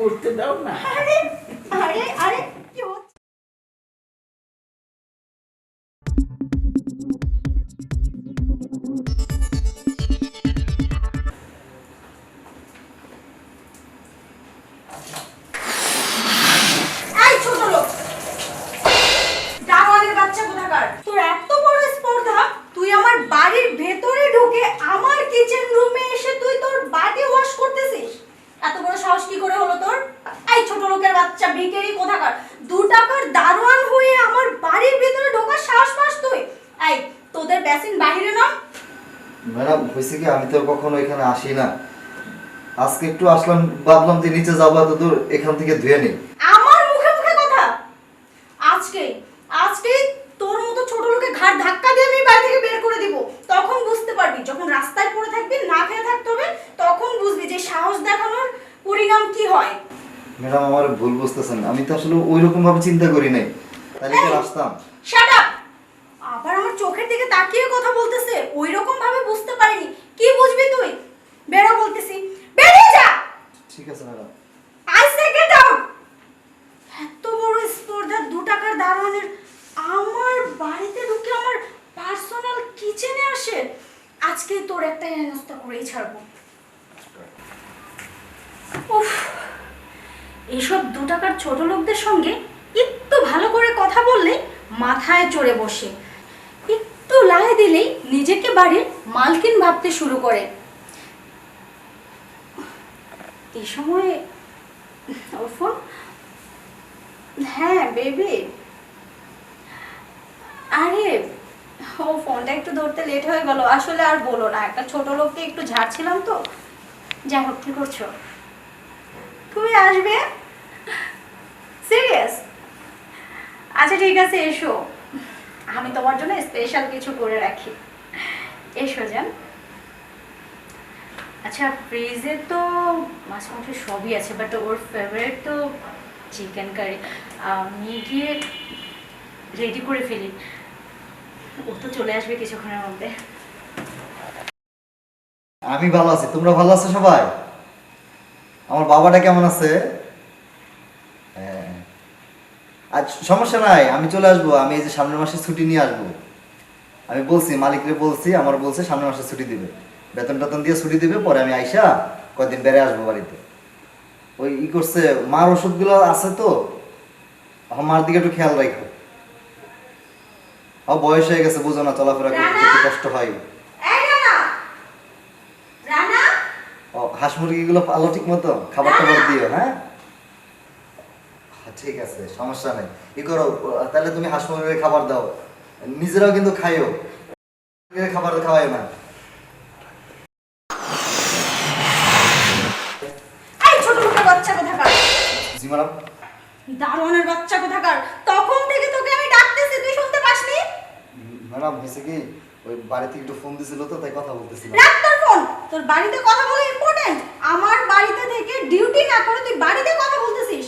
করতে দাও না। আরে আরে আরে ভিখারি কোথাকার? দু টাকার দারোয়ান হয়ে আমার বাড়ির ভেতরে ঢোকার সাহস পাস তুই। এই তোদের বেসিন বাইরে না ম্যাডাম হয়েছে কি? আমি তো কখনো এখানে আসি না। আজকে একটু আসলাম ভাবলাম যে নিচে যাব এত দূর এখান থেকে ধুয়ে নিই। আমার মুখে মুখে কথা। আজকে আজকে তোর মতো ছোট লোকে ঘাট ধাক্কা দিয়ে আমি বাড়ি থেকে বের করে দিব। তখন বুঝতে পারবি যখন রাস্তায় পড়ে থাকবি না খেয়ে থাকতে হবে তখন বুঝবি যে সাহস দেখানোর পরিণাম কি হয় ম্যাডাম আমার ভুল বুঝতেছেন আমি তো আসলে ওই রকম ভাবে চিন্তা করি নাই। তাহলে কি আসতাম। শাট আপ আবার আমার চোখের দিকে তাকিয়ে কথা বলতেছে ওই রকম ভাবে বুঝতে পারিনি। কি বুঝবি তুই? বেরো বলতেছি। বেরিয়ে যা! ঠিক আছে madam. I say get out এত বড় স্পর্ধা দু টাকার দারোয়ানের। আমার বাড়িতে ঢুকে আমার পার্সোনাল কিচেনে আসে। আজকে তোর একটা হেনস্থা করেই ছাড়বো। উফ! এইসব দু টাকার ছোট লোকদের সঙ্গে একটু ভালো করে কথা বললে মাথায় চড়ে বসে। একটু লাই দিলেই নিজেকে বাড়ির মালকিন ভাবতে শুরু করে। এই সময় ওর হ্যাঁ বেবি। আরে, ও ফোনটা একটু ধরতে লেট হয়ে গেল। আসলে আর বলো না, একটা ছোট লোককে একটু ঝাড়ছিলাম তো। যাই হোক, কি করছ? তুমি আসবে? আচ্ছা ঠিক আছে, এসো। আমি তোমার জন্য স্পেশাল কিছু করে রাখি। এসো, যান। আচ্ছা ফ্রিজে তো মাছ মাংস সবই আছে বাট ওর ফেভারিট তো চিকেন কারি আমি গিয়ে রেডি করে ফেলি। ও তো চলে আসবে কিছুক্ষণের মধ্যে। আমি ভালো আছি। তোমরা ভালো আছো সবাই? আমার বাবাটা কেমন আছে। আজ সমস্যা নাই আমি চলে আসব আমি এই যে সামনের মাসে ছুটি নিয়ে আসব। আমি বলছি মালিকরে বলছি আমার বলছে সামনের মাসে ছুটি দিবে। বেতন টেতন দিয়ে ছুটি দিবে পরে আমি আইসা কয়দিন বেড়ে আসব বাড়িতে। ওই ই করছে মার ওষুধগুলো আছে তো আমার মার দিকে একটু খেয়াল রাখো। ও বয়স হয়ে গেছে বুঝো না চলাফেরা করতে! কষ্ট হয়। হাঁস মুরগিগুলো পালো ঠিক মতো খাবার টাবার দিও হ্যাঁ, ঠিক আছে সমস্যা নেই। ই করো তাহলে তুমি হাঁস মুরগির খাবার দাও। নিজেরাও কিন্তু খাইও। খাবার খাওয়াই না। বাচ্চা কোথাকার? জি ম্যাডাম। দারোয়ানের বাচ্চা কোথাকার? তখন থেকে তোকে আমি ডাকতেছি তুই শুনতে পাসনি? ম্যাডাম হয়েছে কি? ওই বাড়িতে একটু ফোন দিছিল তো তাই কথা বলতেছিলাম। রাখ তোর ফোন। তোর বাড়িতে কথা বলা ইম্পর্টেন্ট আমার বাড়িতে থেকে ডিউটি না করে তুই বাড়িতে কথা বলতেছিস।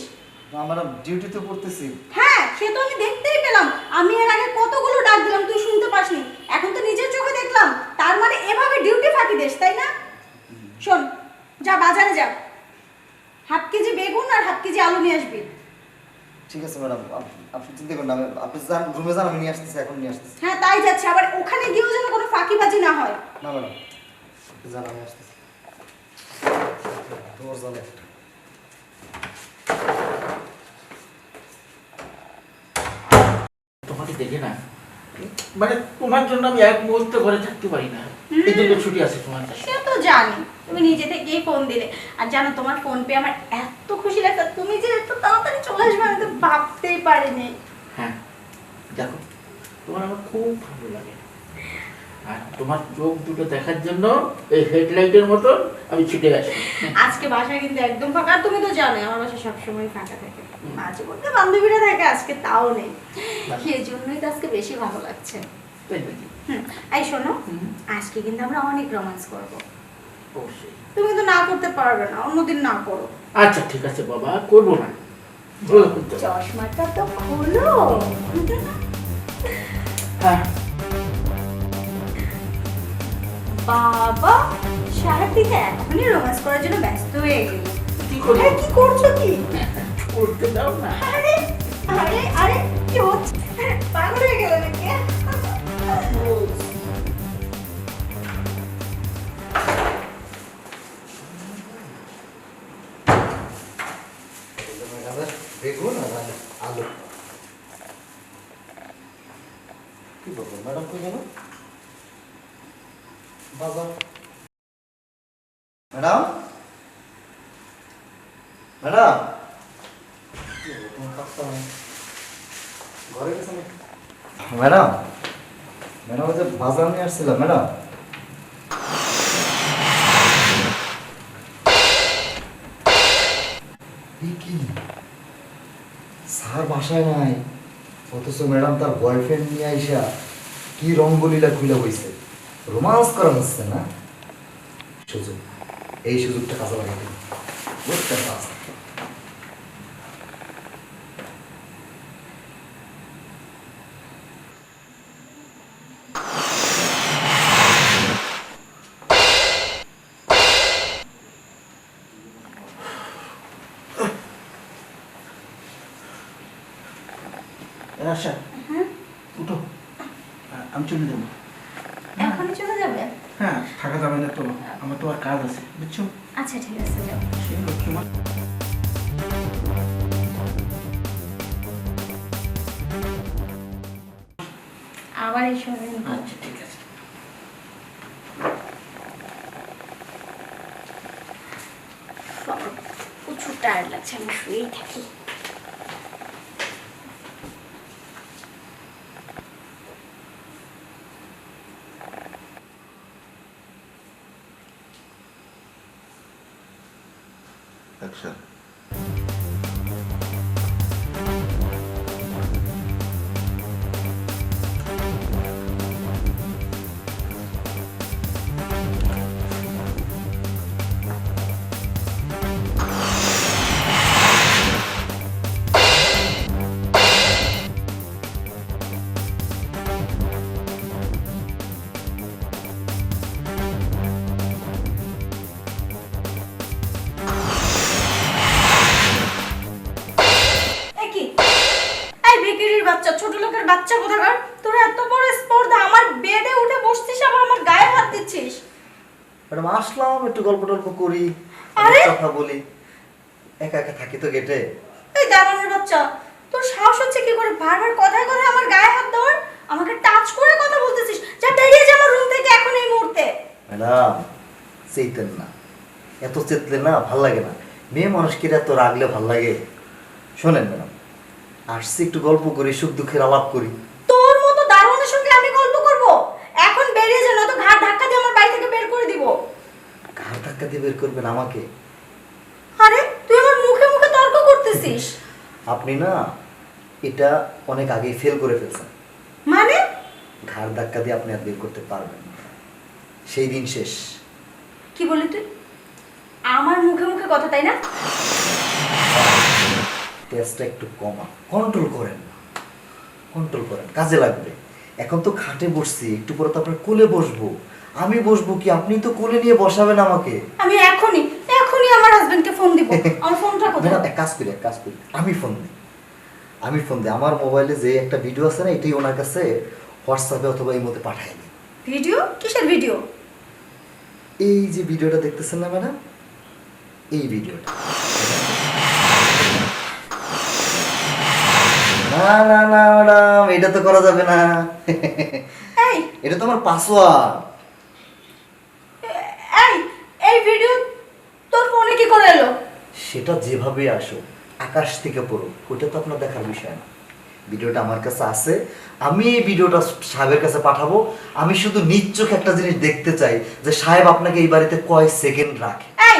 না ম্যাডাম ডিউটি তো করতেছি হ্যাঁ সে তো আমি দেখতেই পেলাম। আমি এর আগে কতগুলো ডাক দিলাম তুই শুনতে পাসনি। এখন তো নিজের চোখে দেখলাম। তার মানে এভাবে ডিউটি ফাঁকি দিস তাই না? শোন যা বাজারে যা। হাফ কেজি বেগুন আর হাফ কেজি আলু নিয়ে আসবি। ঠিক আছে ম্যাডাম আপনি চিন্তা করেন আমি- আপনি যান রুমে যান আমি নিয়ে আসতেছি এখন নিয়ে আসতেছি। হ্যাঁ তাই যাচ্ছে আবার ওখানে গিয়েও যেন কোনো ফাঁকি ফাঁকিবাজি না হয়। না ম্যাডাম যান আমি আসতেছি। তোমার জানে দেখে না। মানে তোমার জন্য আমি এক মুহূর্ত ঘরে থাকতে পারি না। এই জন্য ছুটি আছে তোমার কাছে। সে তো জানি। তুমি নিজে থেকেই ফোন দিলে। আর জানো তোমার ফোন পেয়ে আমার এত খুশি লাগছে। তুমি যে এত তাড়াতাড়ি চলে আসবে আমি তো ভাবতেই পারিনি। হ্যাঁ দেখো তোমার আমার খুব ভালো লাগে। আর তোমার চোখ দুটো দেখার জন্য এই হেডলাইটের মতন আমি ছুটে গেছি। আজকে বাসা কিন্তু একদম ফাঁকা। তুমি তো জানো আমার বাসা সবসময় ফাঁকা থাকে। মাঝে মধ্যে বান্ধবীরা থাকে আজকে তাও নেই। সেই জন্যই তো আজকে বেশি ভালো লাগছে। এই শোনো আজকে কিন্তু আমরা অনেক রোমান্স করব। তুমি তো না করতে পারবে না অন্যদিন না করো। আচ্ছা ঠিক আছে বাবা করব না। চশমাটা তো খোলো। হ্যাঁ। বাবা সারাদিকে এখনই রোমান্স করার জন্য ব্যস্ত হয়ে গেল। কি করব? কি করছ কি? করতে দাও না। আরে আরে আরে কি হচ্ছে? পাগল হয়ে গেল নাকি? বেগুন আর আলু। কি বলব ম্যাডাম কই গেল? Madam madam. ঘরে গেছে ম্যাডাম ম্যাডাম যে বাজার নিয়ে আসছিলাম ম্যাডাম স্যার বাসায় নাই। অথচ ম্যাডাম তার বয়ফ্রেন্ড নিয়ে আইসা কি রঙ্গলীলা খুলে বইছে। রোমান্স করা হচ্ছে না সুযোগ এই সুযোগটা কাজে লাগাতে। বুঝতে পারছি আশা উঠো আ- আমি চলে যাব এখনই চলে যাবে হ্যাঁ থাকা যাবে না তো। আমার তো আর কাজ আছে বুঝছ? আচ্ছা ঠিক আছে যাও। লক্ষ্মী আবার এসো আচ্ছা ঠিক আছে। প্রচুর টায়ার্ড লাগছে আমি শুয়েই থাকি। Так что... গল্প টল্প করি কথা বলি। একা একা থাকি তো গেটে এই বাচ্চা তোর সাহস হচ্ছে কি করে বারবার কথায় কথায় আমার গায়ে হাত দেওয়ার? আমাকে টাচ করে কথা বলতেছিস? যা বেরিয়ে যা আমার রুম থেকে এখন এই মুহূর্তে। ম্যাডাম চেতেন না। এত চেতলে না ভালো লাগে না। মেয়ে মানুষকে এত রাগলে ভালো লাগে? শোনেন ম্যাডাম আসছি একটু গল্প করি সুখ দুঃখের আলাপ করি তোর মতো দারুণের সঙ্গে আমি গল্প করব এখন বেরিয়ে যা নয়তো ঘাট ধাক্কা দিয়ে আমার বাড়ি থেকে বের করে দিব ঘাড় ধাক্কা দিয়ে বের করবেন আমাকে। আরে তুই আমার মুখে মুখে তর্ক করতেছিস। আপনি না এটা অনেক আগেই ফেল করে ফেলছেন। মানে? ঘাড় ধাক্কা দিয়ে আপনি আর বের করতে পারবেন না। সেই দিন শেষ। কি বলি তুই? আমার মুখে মুখে কথা তাই না? টেস্টটা একটু কমা। কন্ট্রোল করেন কন্ট্রোল করেন কাজে লাগবে। এখন তো খাটে বসছি একটু পরে তো আপনার কোলে বসবো। আমি বসবো কি? আপনি তো কোলে নিয়ে বসাবেন আমাকে। আমি এখনই এখনই আমার হাজবেন্ডকে ফোন দিব। আমার ফোনটা কোথায়? এক কাজ করি এক কাজ করি। আমি ফোন দিই। আমি ফোন দিই। আমার মোবাইলে যে একটা ভিডিও আছে না এটাই ওনার কাছে হোয়াটসঅ্যাপে অথবা এই মধ্যে পাঠাই দিই। ভিডিও কিসের ভিডিও এই যে ভিডিওটা দেখতেছেন না ম্যাডাম? এই ভিডিওটা না না না ম্যাডাম এটা তো করা যাবে না। এই। এটা তো আমার পাসওয়ার্ড ভিডিও তোর ফোনে কি করে এলো? সেটা যেভাবে আসো আকাশ থেকে পড়ো ওটা তো আপনার দেখার বিষয় না। ভিডিওটা আমার কাছে আছে আমি এই ভিডিওটা সাহেবের কাছে পাঠাবো। আমি শুধু নিচ্চোখ একটা জিনিস দেখতে চাই যে সাহেব আপনাকে এই বাড়িতে কয় সেকেন্ড রাখে। এই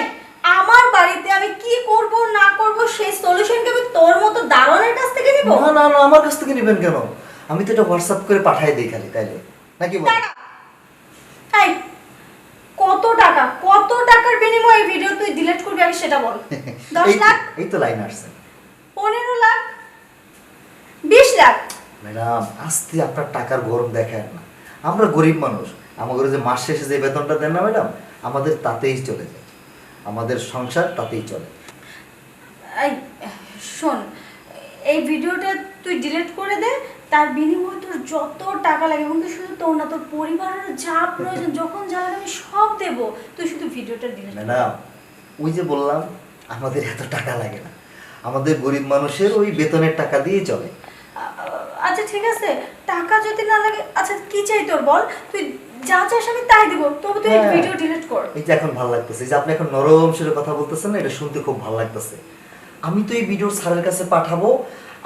আমার বাড়িতে আমি কি করব না করব সেই সলিউশন কি আমি তোর মতো দারোয়ানের কাছ থেকে নিব? না না না আমার কাছ থেকে নেবেন কেন? আমি তো এটা হোয়াটসঅ্যাপ করে পাঠাই দিই খালি তাইলে। নাকি বল? এই কত টাকা কত টাকার বিনিময়ে এই ভিডিও তুই ডিলিট করবি আগে সেটা বল। দশ এই তো- লাখ? এই তো লাইন আসছে। পনেরো লাখ? বিশ লাখ? ম্যাডাম আস্তে আপনার টাকার গরম দেখেন না। আমরা গরিব মানুষ আমাদের যে মাস শেষে যে বেতনটা দেন না ম্যাডাম আমাদের তাতেই চলে যায়। আমাদের সংসার তাতেই চলে। এই শোন এই ভিডিওটা তুই ডিলিট করে দে তার বিনিময়ে যত টাকা লাগে কিন্তু শুধু তোর না তোর পরিবারের যা প্রয়োজন যখন যা লাগে আমি সব দেব। তুই শুধু ভিডিওটা ডিলিট ম্যাডাম ওই যে বললাম আমাদের এত টাকা লাগে না। আমাদের গরিব মানুষের ওই বেতনের টাকা দিয়েই চলে। আচ্ছা ঠিক আছে। টাকা যদি না লাগে আচ্ছা কি চাই তোর বল? তুই যা চাস আমি তাই দিব। তবে তুই হ্যাঁ। ভিডিও ডিলিট কর। এই যে এখন ভালো লাগতেছে যে আপনি এখন নরম সুরে কথা বলতেছেন না এটা শুনতে খুব ভালো লাগতেছে। আমি তো এই ভিডিও স্যারের কাছে পাঠাবো।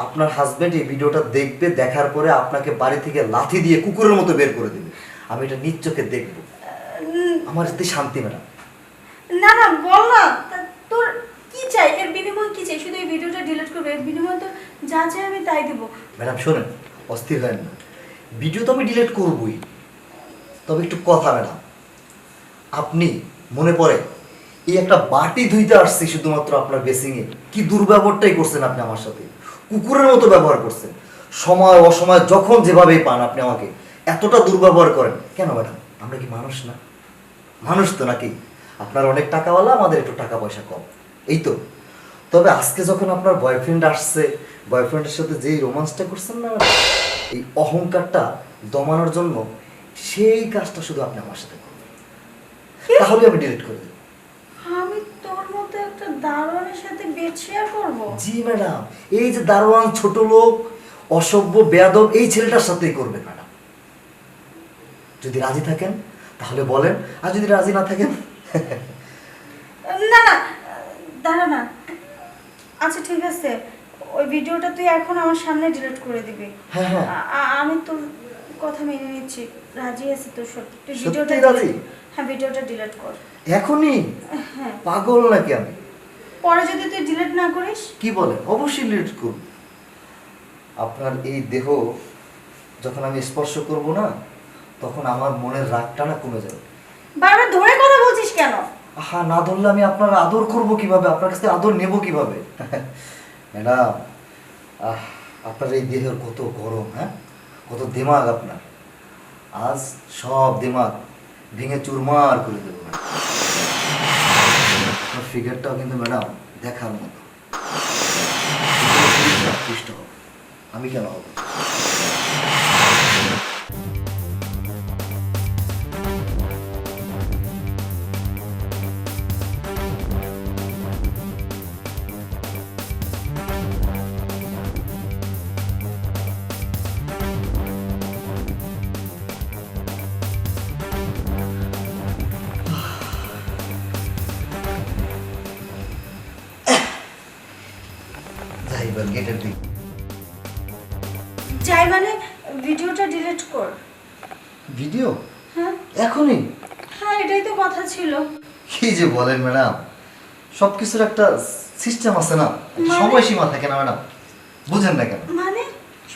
আপনার হাজবেন্ড এই ভিডিওটা দেখবে দেখার পরে আপনাকে বাড়ি থেকে লাথি দিয়ে কুকুরের মতো বের করে দেবে। আমি এটা নিজ চোখে দেখব। আমার এতে শান্তি ম্যাডাম। না না বল না। তোর কি চাই? এর বিনিময়ে কি চাই? শুধু এই ভিডিওটা ডিলিট করবে। এর বিনিময়ে তো যা চাই আমি তাই দিব। ম্যাডাম শোনেন অস্থির হয় না। ভিডিও তো আমি ডিলিট করবই। তবে একটু কথা ম্যাডাম। আপনি মনে পড়ে এই একটা বাটি ধুইতে আসছি শুধুমাত্র আপনার বেসিংয়ে কি দুর্ব্যবহারটাই করছেন আপনি আমার সাথে? কুকুরের মতো ব্যবহার করছেন। সময় অসময় যখন যেভাবেই পান আপনি আমাকে। এতটা দুর্ব্যবহার করেন। কেন ম্যাডাম? আমরা কি মানুষ না? মানুষ তো নাকি? আপনার অনেক টাকাওয়ালা আমাদের একটু টাকা পয়সা কম। এই তো। তবে আজকে যখন আপনার বয়ফ্রেন্ড আসছে বয়ফ্রেন্ডের সাথে যেই রোমান্সটা করছেন না এই অহংকারটা দমানোর জন্য সেই কাজটা শুধু আপনি আমার সাথে করবেন তাহলে আমি ডিলিট করে দেবো। দারোয়ানের সাথে বেড শেয়ার করব? জি ম্যাডাম। এই যে দারোয়ান ছোট লোক অসভ্য বেয়াদব এই ছেলেটার সাথেই করবেন ম্যাডাম। যদি রাজি থাকেন তাহলে বলেন। আর যদি রাজি না থাকেন? না না দাঁড়া না। আচ্ছা ঠিক আছে। ওই ভিডিওটা তুই এখন আমার সামনে ডিলিট করে দিবি। হ্যাঁ হ্যাঁ। আমি তোর কথা মেনে নিচ্ছি। রাজি আছি তোর সত্যি। তুই সত্যি ভিডিওটা হ্যাঁ ভিডিওটা ডিলিট কর। এখনই? হ্যাঁ। পাগল নাকি আমি? পরে যদি তুই ডিলিট না করিস? কি বলেন অবশ্যই ডিলিট করব। আপনার এই দেহ যখন আমি স্পর্শ করব না তখন আমার মনের রাগটা না কমে যাবে। বারবার ধরে কথা বলছিস কেন? আহা না ধরলে আমি আপনার আদর করব কীভাবে? আপনার কাছে আদর নেব কীভাবে? ম্যাডাম আহ আপনার এই দেহের কত গরম হ্যাঁ? কত দিমাগ আপনার। আজ সব দিমাগ ভেঙে চুরমার করে দেবো। আপনার ফিগারটাও কিন্তু ম্যাডাম দেখার মতো। আকৃষ্ট হব আমি কেন হব? যে বলেন ম্যাডাম সব কিছুর একটা সিস্টেম আছে না? মানে? সময়সীমা থাকে না ম্যাডাম। বুঝেন না কেন? মানে?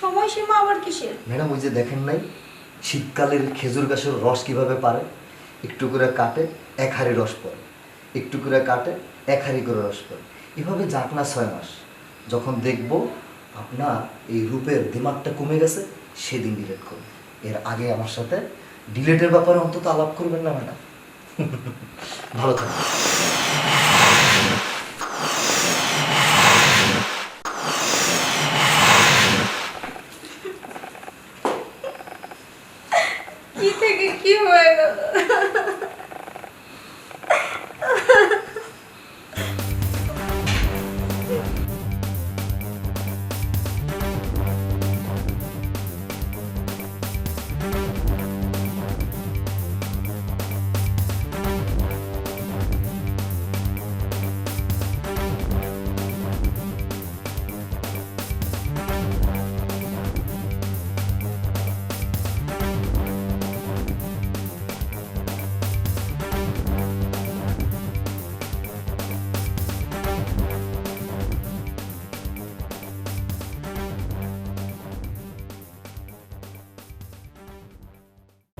সময়সীমা আবার কিসের? ম্যাডাম ওই যে দেখেন নাই শীতকালের খেজুর গাছের রস কীভাবে পারে? একটু করে কাটে এক হাড়ি রস পড়ে। একটু করে কাটে এক হাড়ি করে রস পড়ে। এভাবে যাক না ছয় মাস। যখন দেখব আপনার এই রূপের দিমাগটা কমে গেছে সেদিন ডিলেট করবে। এর আগে আমার সাথে ডিলেটের ব্যাপারে অন্তত আলাপ করবেন না ম্যাডাম। ভালো থাকবেন